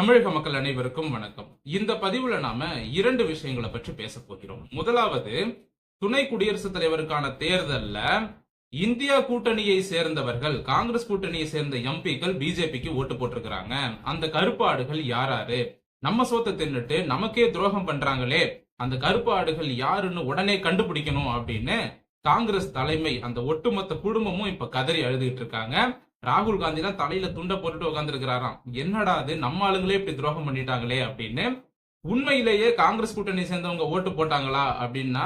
தமிழக மக்கள் அனைவருக்கும் வணக்கம். இந்த பதிவுல நாம இரண்டு விஷயங்களை பற்றி பேச போகிறோம். முதலாவது துணை குடியரசுத் தலைவருக்கான தேர்தல்ல இந்தியா கூட்டணியை சேர்ந்தவர்கள் காங்கிரஸ் கூட்டணியை சேர்ந்த எம்பிக்கள் பிஜேபிக்கு ஓட்டு போட்டிருக்கிறாங்க. அந்த கருப்பாடுகள் யாராரு? நம்ம சோத்தை தின்னுட்டு நமக்கே துரோகம் பண்றாங்களே. அந்த கருப்பாடுகள் யாருன்னு உடனே கண்டுபிடிக்கணும் அப்படின்னு காங்கிரஸ் தலைமை அந்த ஒட்டுமொத்த குடும்பமும் இப்ப கதறி அழுதுகிட்டு இருக்காங்க. ராகுல் காந்தி தான் தலையில துண்டை போட்டுட்டு உட்காந்துருக்கிறாராம் என்னடா அது நம்ம ஆளுங்களே இப்படி துரோகம் பண்ணிட்டாங்களே அப்படின்னு உண்மையிலேயே காங்கிரஸ் கூட்டணி சேர்ந்தவங்க ஓட்டு போட்டாங்களா அப்படின்னா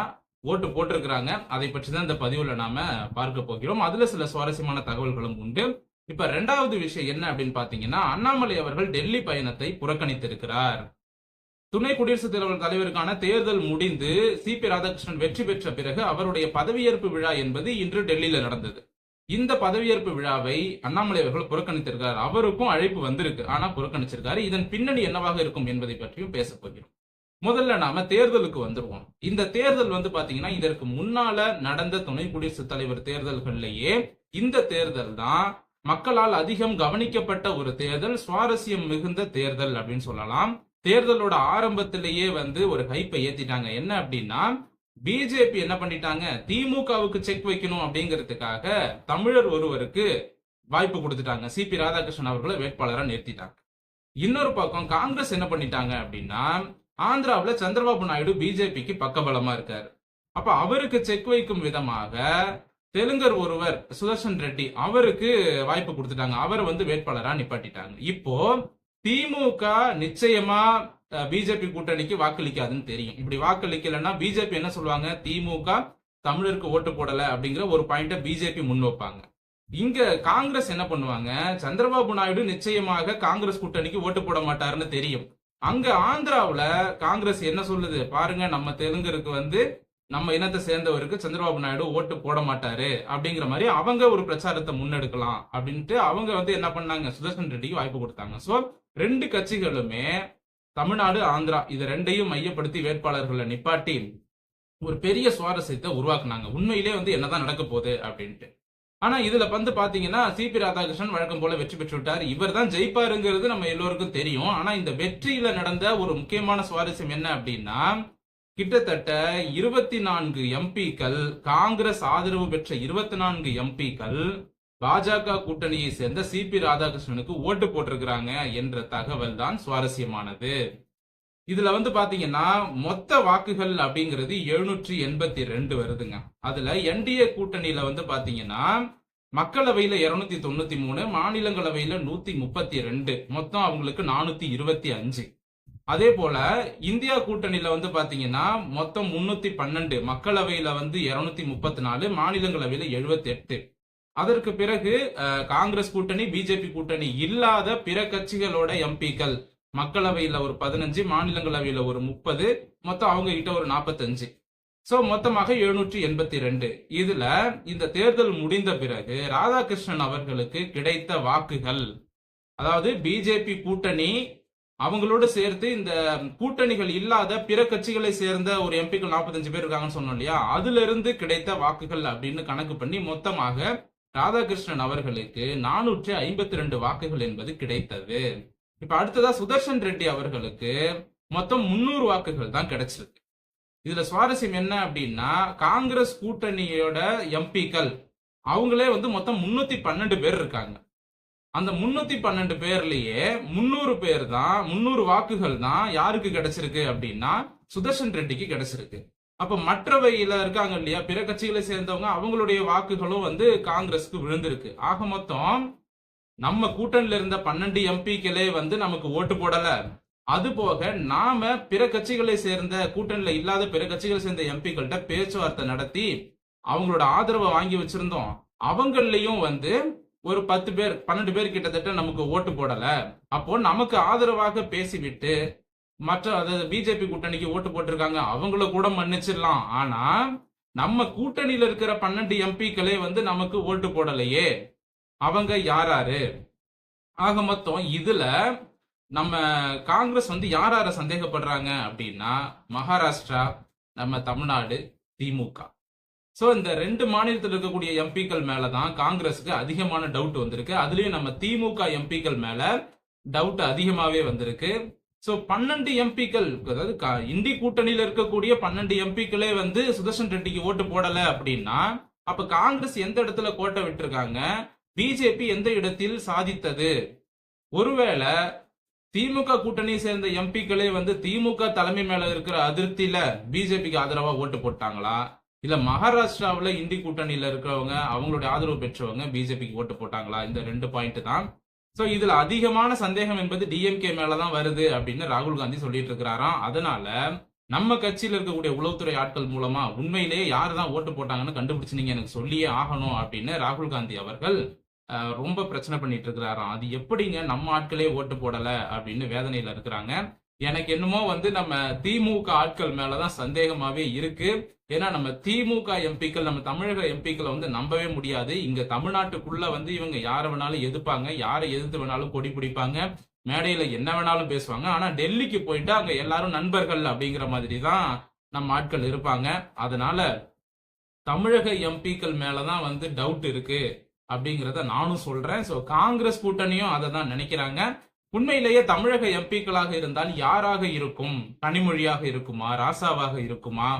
ஓட்டு போட்டிருக்கிறாங்க. அதை பற்றி தான் இந்த பதிவுல நாம பார்க்க போகிறோம். அதுல சில சுவாரஸ்யமான தகவல்களும் உண்டு. இப்ப ரெண்டாவது விஷயம் என்ன அப்படின்னு பாத்தீங்கன்னா அண்ணாமலை அவர்கள் டெல்லி பயணத்தை புறக்கணித்திருக்கிறார். துணை குடியரசுத் தலைவர் தலைவருக்கான தேர்தல் முடிந்து சி பி ராதாகிருஷ்ணன் வெற்றி பெற்ற பிறகு அவருடைய பதவியேற்பு விழா என்பது இன்று டெல்லியில நடந்தது. இந்த பதவியேற்பு விழாவை அண்ணாமலை அவர்கள் புறக்கணித்திருக்கார். அவருக்கும் அழைப்பு வந்திருக்கு. ஆனா புறக்கணிச்சிருக்காரு. இதன் பின்னணி என்னவாக இருக்கும் என்பதை பற்றியும் பேச போகிறோம். முதல்ல நாம தேர்தலுக்கு வந்துருவோம். இந்த தேர்தல் வந்து பாத்தீங்கன்னா இதற்கு முன்னால நடந்த துணை குடியரசுத் தலைவர் தேர்தல்கள்லயே இந்த தேர்தல் தான் மக்களால் அதிகம் கவனிக்கப்பட்ட ஒரு தேர்தல் சுவாரஸ்யம் மிகுந்த தேர்தல் அப்படின்னு சொல்லலாம். தேர்தலோட ஆரம்பத்திலேயே வந்து ஒரு ஹைப்பை ஏத்திட்டாங்க. என்ன அப்படின்னா பிஜேபி என்ன பண்ணிட்டாங்க? திமுகவுக்கு செக் வைக்கணும் அப்படிங்கிறதுக்காக தமிழர் ஒருவருக்கு வாய்ப்பு கொடுத்துட்டாங்க. சி பி ராதாகிருஷ்ணன் அவர்களை வேட்பாளராக நிறுத்திட்டாங்க. இன்னொரு பக்கம் காங்கிரஸ் என்ன பண்ணிட்டாங்க அப்படின்னா ஆந்திராவில் சந்திரபாபு நாயுடு பிஜேபிக்கு பக்கபலமா இருக்காரு. அப்ப அவருக்கு செக் வைக்கும் விதமாக தெலுங்கர் ஒருவர் சுதர்ஷன் ரெட்டி அவருக்கு வாய்ப்பு கொடுத்துட்டாங்க. அவரை வந்து வேட்பாளராக நிப்பாட்டிட்டாங்க. இப்போ திமுக நிச்சயமா பிஜேபி கூட்டணிக்கு வாக்களிக்காதுன்னு தெரியும். இப்படி வாக்களிக்கலன்னா பிஜேபி என்ன சொல்லுவாங்க? திமுக தமிழருக்கு ஓட்டு போடல அப்படிங்கிற ஒரு பாயிண்ட பிஜேபி முன் வைப்பாங்க. இங்க காங்கிரஸ் என்ன பண்ணுவாங்க? சந்திரபாபு நாயுடு நிச்சயமாக காங்கிரஸ் கூட்டணிக்கு ஓட்டு போட மாட்டாருன்னு தெரியும். அங்க ஆந்திராவில் காங்கிரஸ் என்ன சொல்லுது? பாருங்க நம்ம தெலுங்கருக்கு வந்து நம்ம இனத்தை சேர்ந்தவருக்கு சந்திரபாபு நாயுடு ஓட்டு போட மாட்டாரு அப்படிங்கிற மாதிரி அவங்க ஒரு பிரச்சாரத்தை முன்னெடுக்கலாம் அப்படின்ட்டு அவங்க வந்து என்ன பண்ணாங்க? சுதர்சன் ரெட்டிக்கு வாய்ப்பு கொடுத்தாங்க. சோ ரெண்டு கட்சிகளுமே தமிழ்நாடு ஆந்திரா இது ரெண்டையும் மையப்படுத்தி வேட்பாளர்களை நிப்பாட்டி ஒரு பெரிய சுவாரஸ்யத்தை உருவாக்குனாங்க. உண்மையிலே வந்து என்னதான் நடக்க போகுது அப்படின்ட்டு. ஆனா இதுல வந்து பாத்தீங்கன்னா சிபி ராதாகிருஷ்ணன் வழக்கம் போல வெற்றி பெற்று விட்டார். இவர் தான் ஜெயிப்பாருங்கிறது நம்ம எல்லோருக்கும் தெரியும். ஆனா இந்த வெற்றியில நடந்த ஒரு முக்கியமான சுவாரஸ்யம் என்ன அப்படின்னா கிட்டத்தட்ட இருபத்தி நான்கு எம்பிக்கள் காங்கிரஸ் ஆதரவு பெற்ற இருபத்தி நான்கு எம்பிக்கள் பாஜக கூட்டணியை சேர்ந்த சி பி ராதாகிருஷ்ணனுக்கு ஓட்டு போட்டிருக்கிறாங்க என்ற தகவல் தான் சுவாரஸ்யமானது. இதுல வந்து பாத்தீங்கன்னா மொத்த வாக்குகள் அப்படிங்கிறது எழுநூற்றி எண்பத்தி ரெண்டு வருதுங்க. அதுல என்டிஏ கூட்டணியில வந்து பாத்தீங்கன்னா மக்களவையில இருநூத்தி தொண்ணூத்தி மூணு மாநிலங்களவையில நூத்தி முப்பத்தி ரெண்டு. மொத்தம் அவங்களுக்கு நானூத்தி இருபத்தி அஞ்சு. அதே போல இந்தியா கூட்டணியில வந்து பாத்தீங்கன்னா மொத்தம் முன்னூத்தி பன்னெண்டு. மக்களவையில வந்து இருநூத்தி முப்பத்தி நாலு மாநிலங்களவையில எழுபத்தி எட்டு. அதற்கு பிறகு காங்கிரஸ் கூட்டணி பிஜேபி கூட்டணி இல்லாத பிற கட்சிகளோட எம்பிக்கள். மக்களவையில ஒரு பதினஞ்சு மாநிலங்களவையில ஒரு முப்பது மொத்தம் அவங்க கிட்ட ஒரு நாற்பத்தஞ்சு சோ மொத்தமாக எழுநூற்றி எண்பத்தி ரெண்டு இதுல இந்த தேர்தல் முடிந்த பிறகு ராதாகிருஷ்ணன் அவர்களுக்கு கிடைத்த வாக்குகள். அதாவது பிஜேபி கூட்டணி அவங்களோட சேர்த்து இந்த கூட்டணிகள் இல்லாத பிற கட்சிகளை சேர்ந்த ஒரு எம்பிக்கள் நாற்பத்தஞ்சு பேர் இருக்காங்கன்னு சொன்னோம் இல்லையா? அதுல இருந்து கிடைத்த வாக்குகள் அப்படின்னு கணக்கு பண்ணி மொத்தமாக ராதாகிருஷ்ணன் அவர்களுக்கு நானூற்றி ஐம்பத்தி ரெண்டு வாக்குகள் என்பது கிடைத்தது. இப்ப அடுத்ததா சுதர்ஷன் ரெட்டி அவர்களுக்கு மொத்தம் முன்னூறு வாக்குகள் தான் கிடைச்சிருக்கு. இதுல சுவாரஸ்யம் என்ன அப்படின்னா காங்கிரஸ் கூட்டணியோட எம்பிக்கள் அவங்களே வந்து மொத்தம் முன்னூத்தி பன்னெண்டு பேர் இருக்காங்க. அந்த முன்னூத்தி பன்னெண்டு பேர்லயே முன்னூறு பேர் தான் முன்னூறு வாக்குகள் தான் யாருக்கு கிடைச்சிருக்கு அப்படின்னா சுதர்ஷன் ரெட்டிக்கு கிடைச்சிருக்கு. அப்ப மற்றவையில இருக்காங்க இல்லையா? பிற கட்சிகளை சேர்ந்தவங்க அவங்களுடைய வாக்குகளும் வந்து காங்கிரஸ்க்கு விழுந்திருக்கு. ஆக மொத்தம் நம்ம கூட்டணியில இருந்த பன்னெண்டு எம்பிக்களே வந்து நமக்கு ஓட்டு போடல. அது போக நாம பிற கட்சிகளை சேர்ந்த கூட்டணியில இல்லாத பிற கட்சிகளை சேர்ந்த எம்பிக்கள்கிட்ட பேச்சுவார்த்தை நடத்தி அவங்களோட ஆதரவை வாங்கி வச்சிருந்தோம். அவங்களையும் வந்து ஒரு பத்து பேர் பன்னெண்டு பேர் கிட்டத்தட்ட நமக்கு ஓட்டு போடல. அப்போ நமக்கு ஆதரவாக பேசிவிட்டு மற்ற அதாவது பிஜேபி கூட்டணிக்கு ஓட்டு போட்டிருக்காங்க அவங்கள கூட மன்னிச்சிடலாம். ஆனா நம்ம கூட்டணியில இருக்கிற பன்னெண்டு எம்பிக்களே வந்து நமக்கு ஓட்டு போடலையே. அவங்க யாராரு? ஆக மொத்தம் இதுல நம்ம காங்கிரஸ் வந்து யார் யார சந்தேகப்படுறாங்க அப்படின்னா மகாராஷ்டிரா நம்ம தமிழ்நாடு திமுக. சோ இந்த ரெண்டு மாநிலத்தில் இருக்கக்கூடிய எம்பிக்கள் மேல தான் காங்கிரஸுக்கு அதிகமான டவுட் வந்திருக்கு. அதுலயும் நம்ம திமுக எம்பிக்கள் மேல டவுட் அதிகமாவே வந்திருக்கு. சோ பன்னெண்டு எம்பிக்கள் அதாவது இந்தி கூட்டணியில இருக்கக்கூடிய பன்னெண்டு எம்பிக்களே வந்து சுதர்ஷன் ரெட்டிக்கு ஓட்டு போடல அப்படின்னா அப்ப காங்கிரஸ் எந்த இடத்துல கோட்டை விட்டுருக்காங்க? பிஜேபி எந்த இடத்தில் சாதித்தது? ஒருவேளை திமுக கூட்டணியை சேர்ந்த எம்பிக்களே வந்து திமுக தலைமை மேல இருக்கிற அதிருப்தியில பிஜேபிக்கு ஆதரவா ஓட்டு போட்டாங்களா? இல்ல மகாராஷ்டிராவில் இந்தி கூட்டணியில இருக்கிறவங்க அவங்களுடைய ஆதரவு பெற்றவங்க பிஜேபிக்கு ஓட்டு போட்டாங்களா? இந்த ரெண்டு பாயிண்ட் தான் சோ இதுல அதிகமான சந்தேகம் என்பது டிஎம்கே மேலதான் வருது அப்படின்னு ராகுல் காந்தி சொல்லிட்டு இருக்கிறாராம். அதனால நம்ம கட்சியில் இருக்கக்கூடிய உளவுத்துறை ஆட்கள் மூலமா உண்மையிலேயே யார் தான் ஓட்டு போட்டாங்கன்னு கண்டுபிடிச்சு நீங்க எனக்கு சொல்லியே ஆகணும் அப்படின்னு ராகுல் காந்தி அவர்கள் ரொம்ப பிரச்சனை பண்ணிட்டு இருக்கிறாராம். அது எப்படிங்க நம்ம ஆட்களே ஓட்டு போடல அப்படின்னு வேதனையில இருக்கிறாங்க. எனக்கு என்னமோ வந்து நம்ம திமுக ஆட்கள் மேலதான் சந்தேகமாவே இருக்கு. ஏன்னா நம்ம திமுக எம்பிக்கள் நம்ம தமிழக எம்பிக்களை வந்து நம்பவே முடியாது. இங்க தமிழ்நாட்டுக்குள்ள வந்து இவங்க யாரை வேணாலும் எதிர்ப்பாங்க யாரை எதிர்த்து வேணாலும் கொடி பிடிப்பாங்க மேடையில என்ன வேணாலும் பேசுவாங்க. ஆனா டெல்லிக்கு போயிட்டு அங்க எல்லாரும் நண்பர்கள் அப்படிங்கிற மாதிரி தான் நம்ம ஆட்கள் இருப்பாங்க. அதனால தமிழக எம்பிக்கள் மேலதான் வந்து டவுட் இருக்கு அப்படிங்கிறத நானும் சொல்றேன். சோ காங்கிரஸ் கூட்டணியும் அதை தான் நினைக்கிறாங்க. உண்மையிலேயே தமிழக எம்பிக்களாக இருந்தால் யாராக இருக்கும்? கனிமொழியாக இருக்குமா? ராசாவாக இருக்குமா?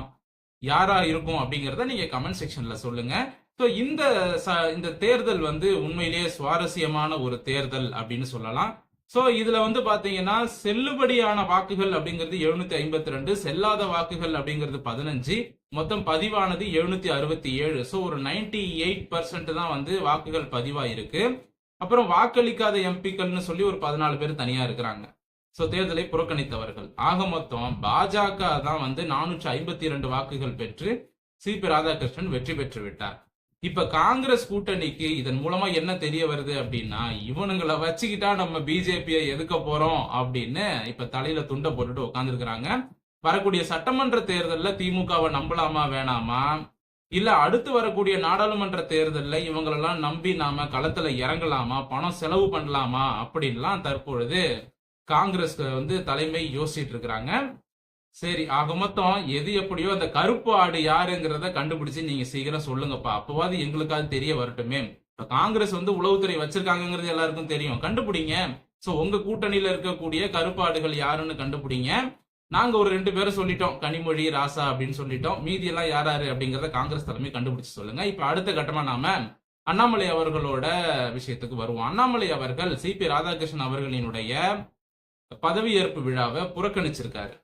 யாரா இருக்கும் அப்படிங்கிறத நீங்க கமெண்ட் செக்ஷன்ல சொல்லுங்க. ஸோ இந்த ச- இந்த தேர்தல் வந்து உண்மையிலேயே சுவாரஸ்யமான ஒரு தேர்தல் அப்படின்னு சொல்லலாம். ஸோ இதுல வந்து பாத்தீங்கன்னா செல்லுபடியான வாக்குகள் அப்படிங்கிறது எழுநூத்தி ஐம்பத்தி ரெண்டு செல்லாத வாக்குகள் அப்படிங்கிறது பதினஞ்சு மொத்தம் பதிவானது எழுநூத்தி அறுபத்தி ஏழு. ஸோ ஒரு நைன்டி எயிட் பர்சன்ட் தான் வந்து வாக்குகள் பதிவாயிருக்கு. அப்புறம் வாக்களிக்காத எம்பிக்கள்னு சொல்லி ஒரு பதினாலு பேர் தனியா இருக்கிறாங்க. ஸோ தேர்தலை புறக்கணித்தவர்கள். ஆக மொத்தம் பாஜக தான் வந்து நானூற்றி ஐம்பத்தி இரண்டு வாக்குகள் பெற்று சிபி ராதாகிருஷ்ணன் வெற்றி பெற்று விட்டார். இப்ப காங்கிரஸ் கூட்டணிக்கு இதன் மூலமா என்ன தெரிய வருது அப்படின்னா இவனுங்களை வச்சுக்கிட்டா நம்ம பிஜேபியை எதுக்க போறோம் அப்படின்னு இப்ப தலையில துண்டை போட்டுட்டு உட்காந்துருக்கிறாங்க வரக்கூடிய சட்டமன்ற தேர்தலில் திமுகவை நம்பலாமா வேணாமா? இல்ல அடுத்து வரக்கூடிய நாடாளுமன்ற தேர்தலில் இவங்களெல்லாம் நம்பி நாம களத்துல இறங்கலாமா? பணம் செலவு பண்ணலாமா? அப்படின்லாம் தற்பொழுது காங்கிரஸ் வந்து தலைமை யோசிச்சுட்டு இருக்கிறாங்க. சரி ஆக மொத்தம் எது எப்படியோ அந்த கருப்பு ஆடு யாருங்கிறத கண்டுபிடிச்சு நீங்க சீக்கிரம் சொல்லுங்கப்பா. அப்பவாது எங்களுக்காவது தெரிய வரட்டுமே. இப்ப காங்கிரஸ் வந்து உளவுத்துறை வச்சிருக்காங்கிறது எல்லாருக்கும் தெரியும். கண்டுபிடிங்க. சோ உங்க கூட்டணியில இருக்கக்கூடிய கருப்பாடுகள் யாருன்னு கண்டுபிடிங்க. நாங்க ஒரு ரெண்டு பேரும் சொல்லிட்டோம் கனிமொழி ராசா அப்படின்னு சொல்லிட்டோம். மீதி எல்லாம் யாராரு அப்படிங்கறத காங்கிரஸ் தலைமை கண்டுபிடிச்சு சொல்லுங்க. இப்ப அடுத்த கட்டமா நாம அண்ணாமலை அவர்களோட விஷயத்துக்கு வருவோம். அண்ணாமலை அவர்கள் சிபி ராதாகிருஷ்ணன் அவர்களினுடைய பதவியேற்பு விழாவை புறக்கணிச்சிருக்காரு.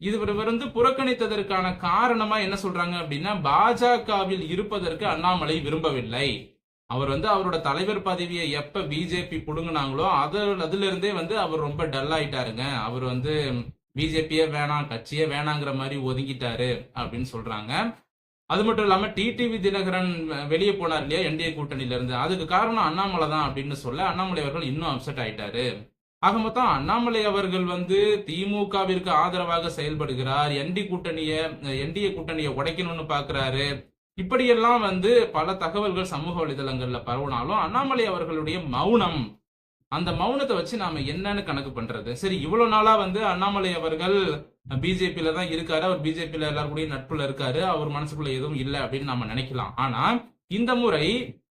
இது இவர் வந்து புறக்கணித்ததற்கான காரணமா என்ன சொல்றாங்க அப்படின்னா பாஜகவில் இருப்பதற்கு அண்ணாமலை விரும்பவில்லை. அவர் வந்து அவரோட தலைவர் பதவியை எப்ப பிஜேபி புடுங்கினாங்களோ அது அதுல இருந்தே வந்து அவர் ரொம்ப டல் ஆயிட்டாருங்க. அவர் வந்து பிஜேபியே வேணாம் கட்சியே வேணாங்கிற மாதிரி ஒதுங்கிட்டாரு அப்படின்னு சொல்றாங்க. அது மட்டும் இல்லாம டிடிவி தினகரன் வெளியே போனார் இல்லையா என்டிஏ கூட்டணியில இருந்து அதுக்கு காரணம் அண்ணாமலை தான் அப்படின்னு சொல்ல அண்ணாமலை அவர்கள் இன்னும் அப்செட் ஆயிட்டாரு. ஆக மொத்தம் அண்ணாமலை அவர்கள் வந்து திமுகவிற்கு ஆதரவாக செயல்படுகிறார் என்டி கூட்டணிய என்டிஏ கூட்டணியை உடைக்கணும்னு பாக்குறாரு. இப்படியெல்லாம் வந்து பல தகவல்கள் சமூக வலைதளங்கள்ல பரவுனாலும் அண்ணாமலை அவர்களுடைய மௌனம் அந்த மௌனத்தை வச்சு நாம என்னன்னு கணக்கு பண்றது. சரி இவ்வளவு நாளா வந்து அண்ணாமலை அவர்கள் பிஜேபியில தான் இருக்காரு. அவர் பிஜேபியில எல்லாரும் கூடயும் நட்புல இருக்காரு. அவர் மனசுக்குள்ள எதுவும் இல்லை அப்படின்னு நாம நினைக்கலாம். ஆனா இந்த முறை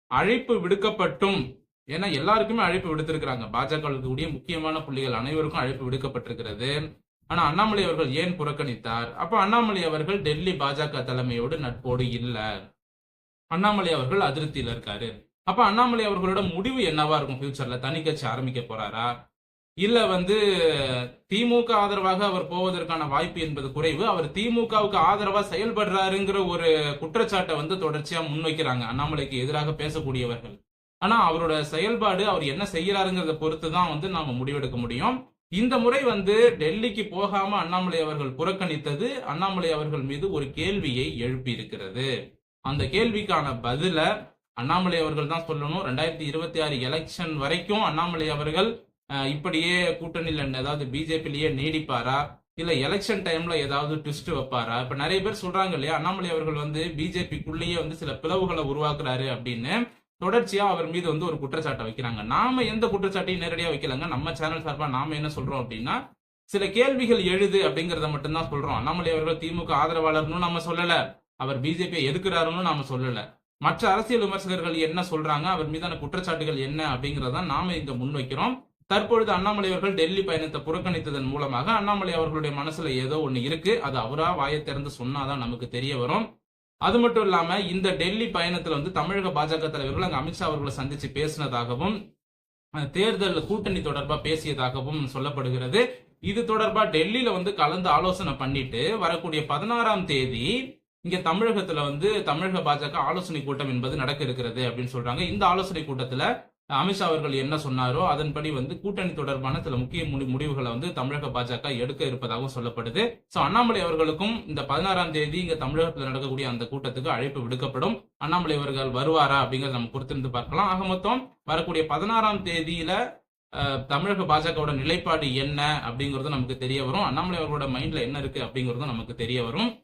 அழைப்பு விடுக்கப்பட்டும். ஏன்னா எல்லாருக்குமே அழைப்பு விடுத்திருக்கிறாங்க. பாஜக கூடிய முக்கியமான புள்ளிகள் அனைவருக்கும் அழைப்பு விடுக்கப்பட்டிருக்கிறது. ஆனா அண்ணாமலை அவர்கள் ஏன் புறக்கணித்தார்? அப்ப அண்ணாமலை அவர்கள் டெல்லி பாஜக தலைமையோடு நட்போடு இல்லை. அண்ணாமலை அவர்கள் அதிருப்தியில இருக்காரு. அப்ப அண்ணாமலை அவர்களோட முடிவு என்னவா இருக்கும் ஃபியூச்சர்ல தனி கட்சி ஆரம்பிக்க போறாரா? இல்ல வந்து திமுக ஆதரவாக அவர் போவதற்கான வாய்ப்பு என்பது குறைவு. அவர் திமுகவுக்கு ஆதரவா செயல்படுறாருங்கிற ஒரு குற்றச்சாட்டை வந்து தொடர்ச்சியா முன்வைக்கிறாங்க. அண்ணாமலைக்கு எதிராக பேசக்கூடியவர்கள். ஆனா அவரோட செயல்பாடு அவர் என்ன செய்யறாருங்கிறத பொறுத்து தான் வந்து நாம முடிவெடுக்க முடியும். இந்த முறை வந்து டெல்லிக்கு போகாம அண்ணாமலை அவர்கள் புறக்கணித்தது அண்ணாமலை அவர்கள் மீது ஒரு கேள்வியை எழுப்பி இருக்கிறது அந்த கேள்விக்கான பதில அண்ணாமலை அவர்கள் தான் சொல்லணும். ரெண்டாயிரத்தி இருபத்தி ஆறு எலெக்ஷன் வரைக்கும் அண்ணாமலை அவர்கள் இப்படியே கூட்டணியில் அதாவது பிஜேபிலேயே நீடிப்பாரா? இல்ல எலெக்ஷன் டைம்ல ஏதாவது ட்விஸ்ட் வைப்பாரா? இப்ப நிறைய பேர் சொல்றாங்க இல்லையா அண்ணாமலை அவர்கள் வந்து பிஜேபிக்குள்ளேயே வந்து சில பிளவுகளை உருவாக்குறாரு அப்படின்னு. தொடர்ச்சியா அவர் மீது வந்து ஒரு குற்றச்சாட்டை வைக்கிறாங்க. நாம எந்த குற்றச்சாட்டையும் நேரடியா வைக்கலங்க. நம்ம சேனல் சார்பா நாம என்ன சொல்றோம் அப்படின்னா சில கேள்விகள் எழுது அப்படிங்கறத மட்டும்தான் சொல்றோம். அண்ணாமலை அவர்கள் திமுக ஆதரவாளர்னு நம்ம சொல்லல. அவர் பிஜேபியை எதுக்குறாருன்னு நாம சொல்லல. மற்ற அரசியல் விமர்சகர்கள் என்ன சொல்றாங்க? அவர் மீதான குற்றச்சாட்டுகள் என்ன அப்படிங்கறத நாம இங்க முன்வைக்கிறோம். தற்பொழுது அண்ணாமலை அவர்கள் டெல்லி பயணத்தை புறக்கணித்ததன் மூலமாக அண்ணாமலை அவர்களுடைய மனசுல ஏதோ ஒண்ணு இருக்கு. அது அவரா வாயை திறந்து சொன்னாதான் நமக்கு தெரிய வரும். அது மட்டும் இல்லாம இந்த டெல்லி பயணத்துல வந்து தமிழக பாஜக தலைவர்கள் அங்க அமித்ஷா அவர்களை சந்திச்சு பேசினதாகவும் தேர்தல் கூட்டணி தொடர்பா பேசியதாகவும் சொல்லப்படுகிறது. இது தொடர்பா டெல்லியில வந்து கலந்து ஆலோசனை பண்ணிட்டு வரக்கூடிய பதினாறாம் தேதி இங்க தமிழகத்துல வந்து தமிழக பாஜக ஆலோசனை கூட்டம் என்பது நடக்க இருக்கிறது அப்படின்னு சொல்றாங்க. இந்த ஆலோசனை கூட்டத்துல அமித்ஷா அவர்கள் என்ன சொன்னாரோ அதன்படி வந்து கூட்டணி தொடர்பான சில முக்கிய முடி- முடிவுகளை வந்து தமிழக பாஜக எடுக்க இருப்பதாகவும் சொல்லப்படுது. சோ அண்ணாமலை அவர்களுக்கும் இந்த பதினாறாம் தேதி இங்க தமிழகத்தில் நடக்கக்கூடிய அந்த கூட்டத்துக்கு அழைப்பு விடுக்கப்படும். அண்ணாமலை அவர்கள் வருவாரா அப்படிங்கறத நம்ம பொறுத்திருந்து பார்க்கலாம். ஆக மொத்தம் வரக்கூடிய பதினாறாம் தேதியில தமிழக பாஜகவோட நிலைப்பாடு என்ன அப்படிங்கறதும் நமக்கு தெரிய வரும். அண்ணாமலை அவர்களோட மைண்ட்ல என்ன இருக்கு அப்படிங்கறதும் நமக்கு தெரிய வரும்.